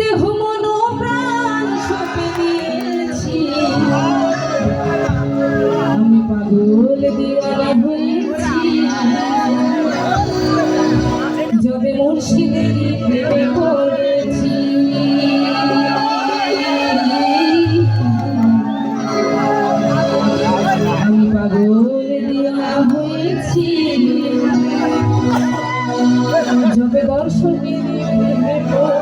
দেহ, মন প্রাণ সঁপে দিয়েছি। আমি পাগল দিওয়ানা হয়েছি। যবে মুর্শিদের প্রেমে পড়েছি আমি পাগল দিওয়ানা হয়েছি। যবে দর্শকের প্রেমে পড়েছি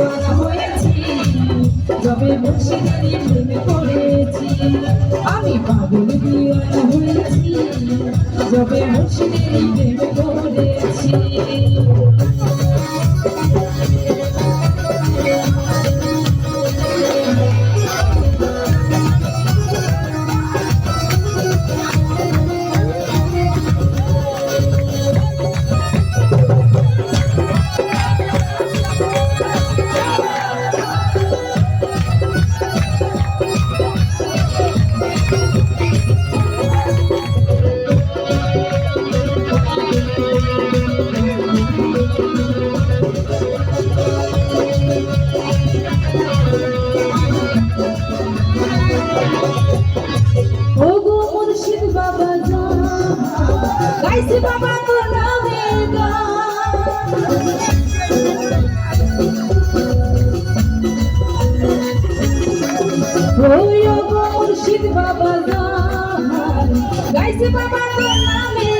দিওয়ানা হয়েছি যবে মুর্শিদেরই প্রেমে পড়েছি আমি পাগল দিওয়ানা হয়েছি যবে মুর্শিদেরই প্রেমে বাবা গাইছে বাবা তোর নামের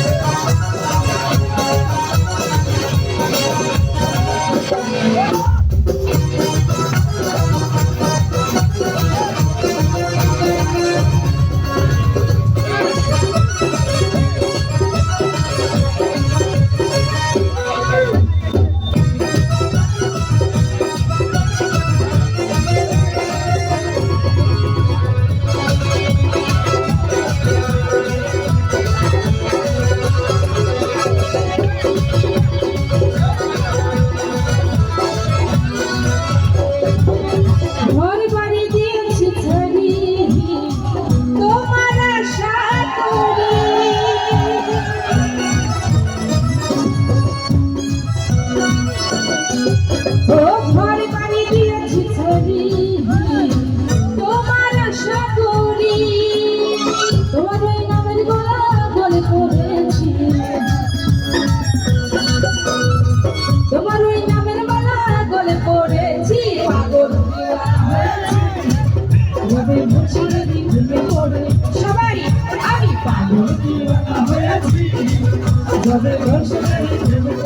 ঘুমে পড়ে সবাই আমি পাগল। হয়েছি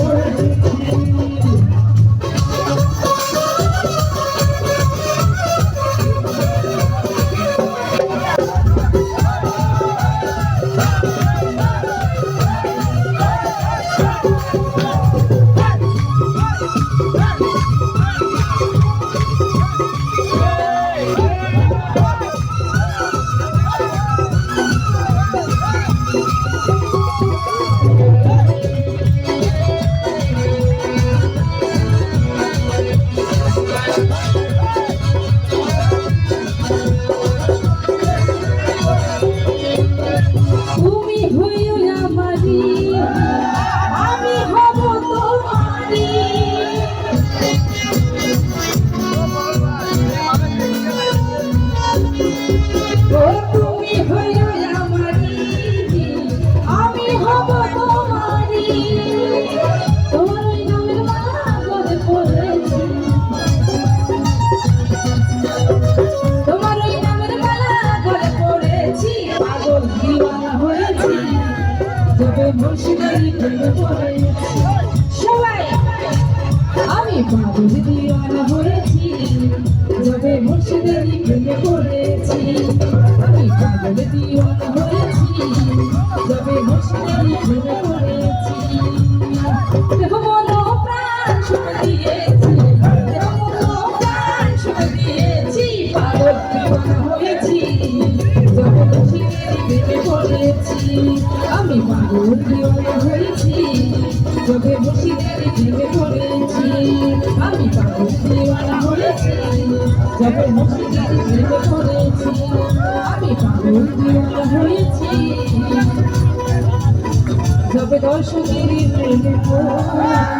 সবাই আমি পাগল দিওয়ানা যবে মুর্শিদের আমি পাগল দিওয়ানা হয়েছি যবে মুর্শিদের প্রেমে পড়েছি আমি পাগল দিওয়ানা হয়েছি যবে মুর্শিদের প্রেমে পড়েছি আমি পাগল দিওয়ানা হয়েছি যবে দর্শকের প্রেমে পড়েছি